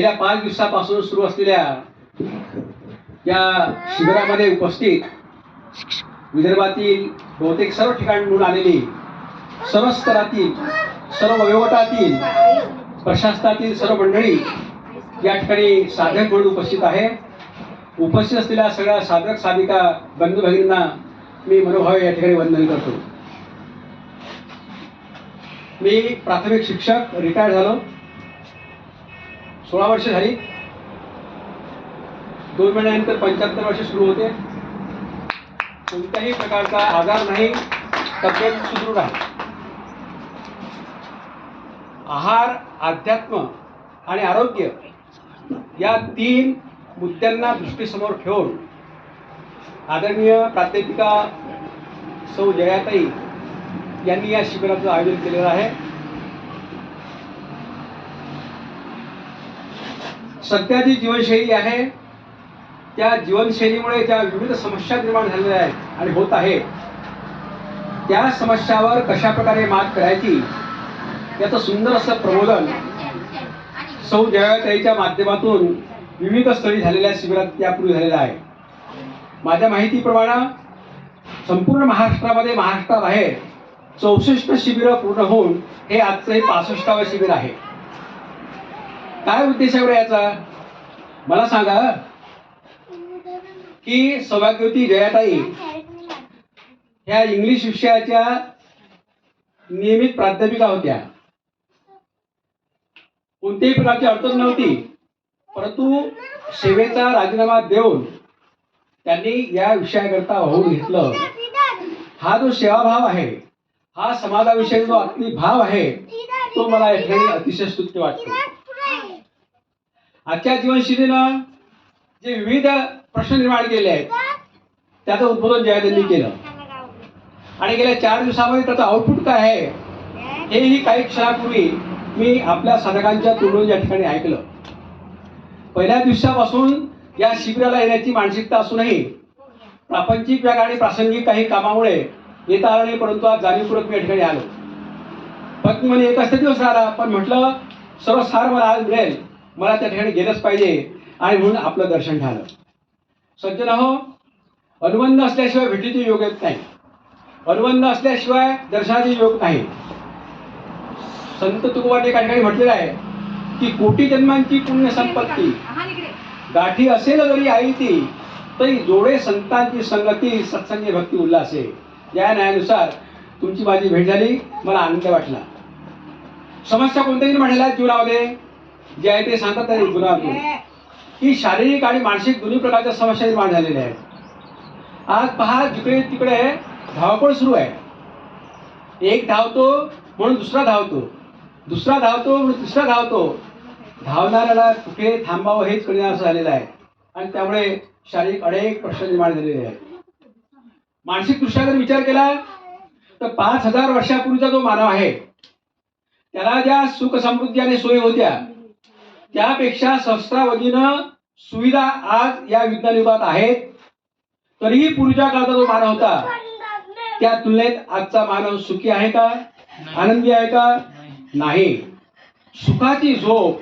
गेल्या पाच दिवसापासून सुरू असलेल्या या शिबिरामध्ये उपस्थित विदर्भातील बहुतेक सर्व ठिकाणून आलेली सर्व स्तरातील सर्व वयोगटातील प्रशासनातील सर्व मंडळी या ठिकाणी साधक म्हणून उपस्थित आहे. उपस्थित असलेल्या सगळ्या साधक साधिका बंधू भगिनींना मी मनोभावे या ठिकाणी वंदन करतो. मी प्राथमिक शिक्षक रिटायर झालो. सोळा वर्ष झाली. दोन महिन्यानंतर पंच्याहत्तर वर्ष सुरू होते. कोणत्याही प्रकारचा आजार नाही तब्येत सुदृढ आहे. आहार अध्यात्म आणि आरोग्य या तीन मुद्द्यांना दृष्टीसमोर ठेवून आदरणीय प्राध्यापिका सौ जयाताई यांनी या शिबिराचं आयोजन केलेलं आहे. सध्या जी जीवनशैली आहे. त्या जीवनशैलीमुळे ज्या विविध समस्या निर्माण झालेल्या आहेत आणि होत आहेत त्या समस्यावर कशा प्रकारे मात करायची याचं सुंदर असं प्रबोधन सौ जयाताईच्या माध्यमातून विविध स्थळी झालेल्या शिबिरात यापूर्वी झालेलं आहे. माझ्या माहितीप्रमाणे संपूर्ण महाराष्ट्रामध्ये महाराष्ट्राबाहेर चौसष्ट शिबिरं पूर्ण होऊन हे आजचं हे पासष्टावं शिबिर आहे. काय उद्देश बरं याचा? मला सांगा. की सौभाग्यवती जयाताई ह्या इंग्लिश विषयाच्या नियमित प्राध्यापिका होत्या. कोणत्याही प्रकारची अडचण नव्हती. परंतु सेवेचा राजीनामा देऊन त्यांनी या विषयाकरता वाहून घेतलं. हा जो सेवाभाव आहे हा समाजाविषयी जो आत्मी भाव आहे तो मला या ठिकाणी अतिशय स्तुत्य वाटतो. आजच्या जीवनशैलीनं जे विविध प्रश्न निर्माण केले आहेत त्याचं उद्बोधन जयादेंनी केलं. आणि गेल्या चार दिवसामध्ये त्याचं आउटपुट काय आहे हेही काही क्षणापूर्वी मी आपल्या साधकांच्या तोंडून या ठिकाणी ऐकलं. पहिल्या दिवसापासून या शिबिराला येण्याची मानसिकता असूनही प्रापंचिक व्याग आणि प्रासंगिक काही कामामुळे येता आलं नाही परंतु आज जाणीवपूर्वक मी या ठिकाणी आलो. पत्नी म्हणे एकच दिवस राहिला पण म्हटलं सर्व सार मला आज मिळेल. मला त्या ठिकाणी गेलंच पाहिजे. आणि म्हणून आपलं दर्शन झालं. सज्जन हो अनुबंध असल्याशिवाय भेटीचे योग येत नाही. अनुबंध असल्याशिवाय दर्शनाचे योग नाही. संत तुकोबाने काही ठिकाणी म्हटलेलं आहे की कोटी जन्मांची पुण्य संपत्ती. गाठी असेल जरी आई ती तरी जोडे संतांची संगती सत्संगी भक्ती उल्हासे. या न्यायानुसार तुमची माझी भेट झाली मला आनंद वाटला. समस्या कोणत्याही म्हणायला जीवनामध्ये जे आहे ते सांगतात त्या गुणातून की शारीरिक आणि मानसिक दोन्ही प्रकारच्या समस्या निर्माण झालेल्या आहेत. आज पहा जिकडे तिकडे धावपळ सुरू आहे. एक धावतो म्हणून दुसरा धावतो. दुसरा धावतो म्हणून तिसरा धावतो. धावणाऱ्याला कुठे थांबावं हेच कळणार असं झालेलं आहे. आणि त्यामुळे शारीरिक अनेक प्रश्न निर्माण झालेले आहेत. मानसिक दृष्ट्या जर विचार केला तर पाच हजार वर्षापूर्वीचा जो मानव आहे त्याला ज्या सुख समृद्धी आणि सोयी होत्या त्यापेक्षा सहस्रावधीनं सुविधा आज या विज्ञान युगात आहेत. तरीही पूर्वीच्या काळाचा जो मानव होता त्या तुलनेत आजचा मानव सुखी आहे का? आनंदी आहे का? नाही. सुखाची झोप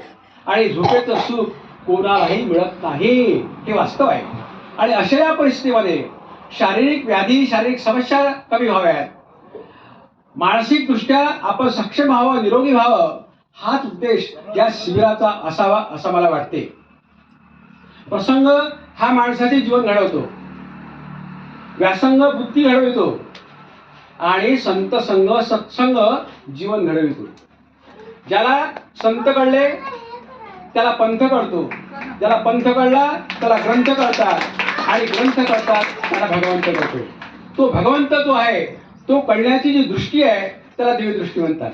आणि झोपेचं सुख कोणालाही मिळत नाही. हे वास्तव आहे. आणि अशा या परिस्थितीमध्ये शारीरिक व्याधी शारीरिक समस्या कमी व्हाव्यात. मानसिकदृष्ट्या आपण सक्षम व्हावं निरोगी व्हावं हाच उद्देश या शिबिराचा असावा असं मला वाटते. प्रसंग हा माणसाचे जीवन घडवतो. व्यासंग बुद्धी घडवितो. आणि संत संघ सत्संग जीवन घडवितो. ज्याला संत कळले त्याला पंथ कळतो. ज्याला पंथ कळला त्याला ग्रंथ कळतात. आणि ग्रंथ कळतात त्याला भगवंत कळतो. तो भगवंत जो आहे तो कळण्याची जी दृष्टी आहे त्याला देवदृष्टी म्हणतात.